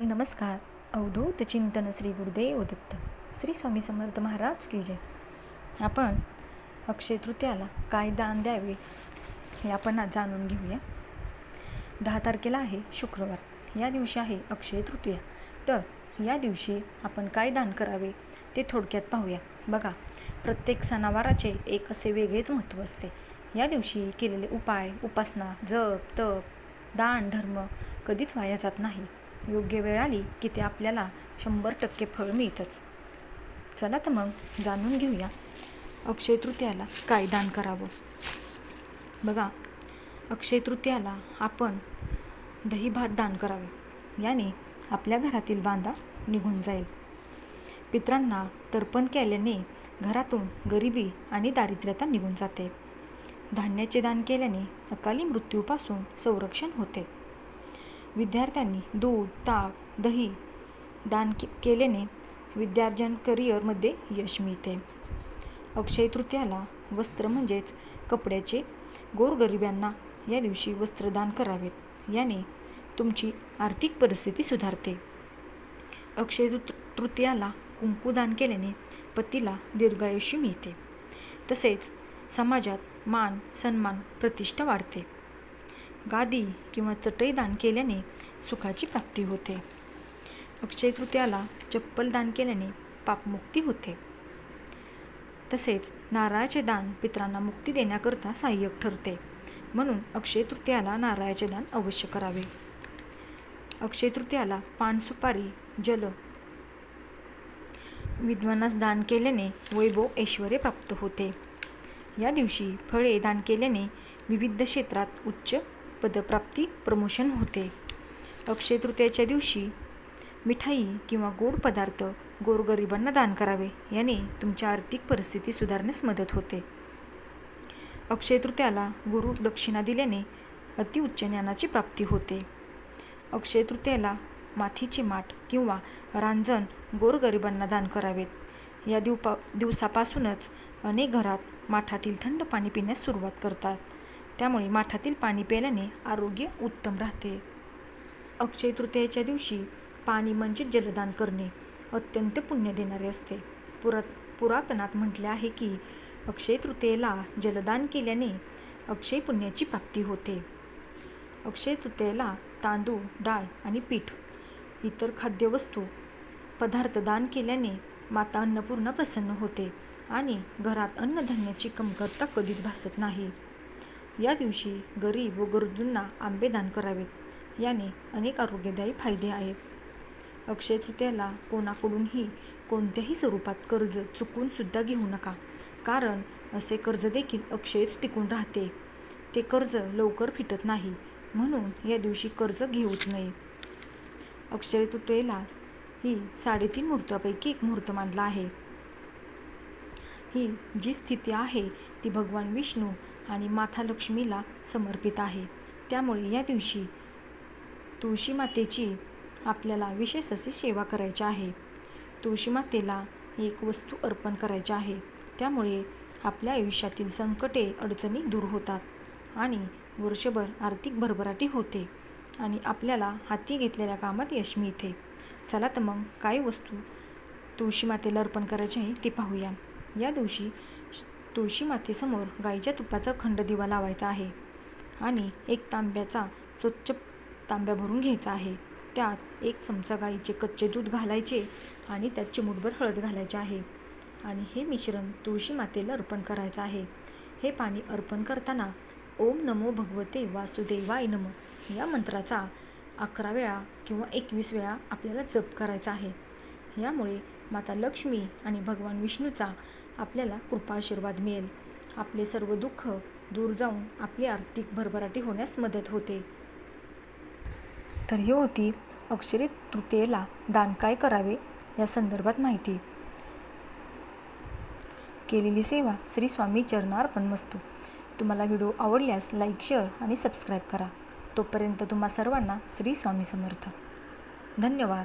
नमस्कार. अवधूत चिंतन श्री गुरुदेव दत्त. श्री स्वामी समर्थ महाराज की जय. आपण अक्षय तृतीयाला काय दान द्यावे हे आपण आज जाणून घेऊया. दहा तारखेला आहे शुक्रवार. या दिवशी आहे अक्षय तृतीया. तर या दिवशी आपण काय दान करावे ते थोडक्यात पाहूया. बघा प्रत्येक सणावाराचे एक असे वेगळेच महत्त्व असते. या दिवशी केलेले उपाय उपासना जप तप दान धर्म कधीच वाया जात नाही. योग्य वेळ आली की ते आपल्याला शंभर टक्के फळ मिळतंच. चला तर मग जाणून घेऊया. अक्षय तृतीयाला काय दान करावं? बघा अक्षय तृतीयाला आपण दही भात दान करावे. याने आपल्या घरातील बांधा निघून जाईल. पित्रांना तर्पण केल्याने घरातून गरिबी आणि दारिद्र्यता निघून जाते. धान्याचे दान केल्याने अकाली मृत्यूपासून संरक्षण होते. विद्यार्थ्यांनी दूध ताक दही दान के केल्याने विद्यार्जन करिअरमध्ये यश मिळते. अक्षय तृतीयाला वस्त्र म्हणजेच कपड्याचे गोरगरिबांना या दिवशी वस्त्रदान करावेत याने तुमची आर्थिक परिस्थिती सुधारते. अक्षय तृ तृतीयाला कुंकूदान केल्याने पतीला दीर्घायुष्य मिळते. तसेच समाजात मान सन्मान प्रतिष्ठा वाढते. गादी किंवा चटई दान केल्याने सुखाची प्राप्ती होते. अक्षय तृतीयाला चप्पल दान केल्याने पापमुक्ती होते. तसेच नारळाचे दान पित्रांना मुक्ती देण्याकरता सहाय्यक ठरते. म्हणून अक्षय तृतीयाला नारळाचे दान अवश्य करावे. अक्षय तृतीयाला पानसुपारी जल विद्वानास दान केल्याने वैभव ऐश्वर प्राप्त होते. या दिवशी फळे दान केल्याने विविध क्षेत्रात उच्च पदप्राप्ती प्रमोशन होते. अक्षय तृतीयाच्या दिवशी मिठाई किंवा गोड पदार्थ गोरगरिबांना दान करावे याने तुमच्या आर्थिक परिस्थिती सुधारण्यास मदत होते. अक्षय तृतीयाला गुरु दक्षिणा दिल्याने अतिउच्च ज्ञानाची प्राप्ती होते. अक्षय तृतीयाला माथीची माठ किंवा रांजण गोरगरिबांना दान करावेत. या दिवपा दिवसापासूनच अनेक घरात माठातील थंड पाणी पिण्यास सुरुवात करतात. त्यामुळे माठातील पाणी प्यायल्याने आरोग्य उत्तम राहते. अक्षय तृतीयेच्या दिवशी पाणी म्हणजे जलदान करणे अत्यंत पुण्य देणारे असते. पुरा पुरातनात म्हटले आहे की अक्षय तृतीयेला जलदान केल्याने अक्षय पुण्याची प्राप्ती होते. अक्षय तृतीयेला तांदूळ डाळ आणि पीठ इतर खाद्यवस्तू पदार्थ दान केल्याने माता अन्नपूर्णा प्रसन्न होते आणि घरात अन्नधान्याची कमतरता कधीच भासत नाही. या दिवशी गरीब व गरजूंना आंबे दान करावेत. याने अनेक आरोग्यदायी फायदे आहेत. अक्षय तृतीयाला कोणाकडूनही कोणत्याही स्वरूपात कर्ज चुकूनसुद्धा घेऊ नका. कारण असे कर्ज देखील अक्षयच टिकून राहते. ते कर्ज लवकर फिटत नाही. म्हणून या दिवशी कर्ज घेऊच नये. अक्षय तृतीयेला ही साडेतीन मुहूर्तापैकी एक मुहूर्त मानला आहे. ही जी स्थिती आहे ती भगवान विष्णू आणि माता लक्ष्मीला समर्पित आहे. त्यामुळे या दिवशी तुळशी मातेची आपल्याला विशेष अशी सेवा करायची आहे. तुळशी मातेला एक वस्तू अर्पण करायची आहे. त्यामुळे आपल्या आयुष्यातील संकटे अडचणी दूर होतात आणि वर्षभर आर्थिक भरभराटी होते आणि आपल्याला हाती घेतलेल्या कामात यश मिळते. चला तर मग काय वस्तू तुळशी मातेला अर्पण करायची आहे ते पाहूया. या दिवशी तुळशी मातेसमोर गाईच्या तुपाचा खंड दिवा लावायचा आहे आणि एक तांब्याचा स्वच्छ तांब्या भरून घ्यायचा आहे. त्यात एक चमचा गाईचे कच्चे दूध घालायचे आणि त्यात चिमूटभर हळद घालायचे आहे. आणि हे मिश्रण तुळशी मातेला अर्पण करायचं आहे. हे पाणी अर्पण करताना ओम नमो भगवते वासुदेवाय नम या मंत्राचा अकरा वेळा किंवा एकवीस वेळा आपल्याला जप करायचा आहे. यामुळे माता लक्ष्मी आणि भगवान विष्णूचा आपल्याला कृपा आशीर्वाद मिळेल. आपले सर्व दुःख दूर जाऊन आपली आर्थिक भरभराटी होण्यास मदत होते. तर ही होती अक्षरी तृतीयेला दान काय करावे या संदर्भात माहिती. केलेली सेवा श्री स्वामी चरणार्पण मस्तू तुम्हाला व्हिडिओ आवडल्यास लाईक शेअर आणि सबस्क्राईब करा. तोपर्यंत तुम्हा सर्वांना श्री स्वामी समर्थ. धन्यवाद.